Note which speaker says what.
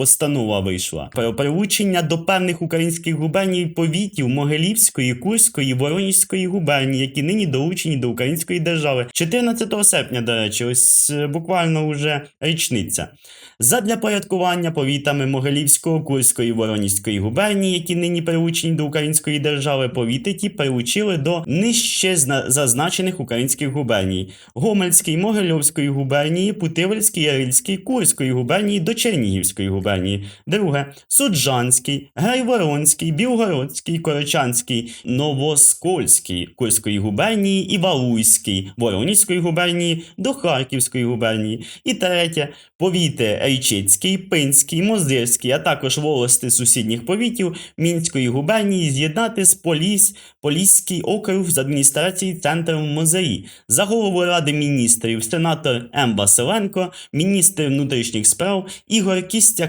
Speaker 1: постанова вийшла про прилучення до певних українських губерній повітів Могилівської, Курської, Воронізької губернії, які нині долучені до української держави. 14 серпня, до речі, ось е, буквально вже річниця. Задля порядкування повітами Могилівського, Курської, Воронізької губернії, які нині прилучені до української держави, повіти ті прилучили до нижче зазначених українських губерній: Гомельської, Могильовської губернії, Путивельської, Ярильської, Курської губернії до Чернігівської губернії. Друге Суджанський, Грайворонський, Білгородський, Корочанський, Новоскольський Курської губернії і Валуйський Воронізької губернії до Харківської губернії. І третє повіти Річицький, Пинський, Мозирський, а також волости сусідніх повітів Мінської губернії з'єднати з Поліс, Поліський округ з адміністрації центром Мозаї. За голову Ради міністрів сенатор М. Василенко, міністр внутрішніх справ Ігор Кістяк.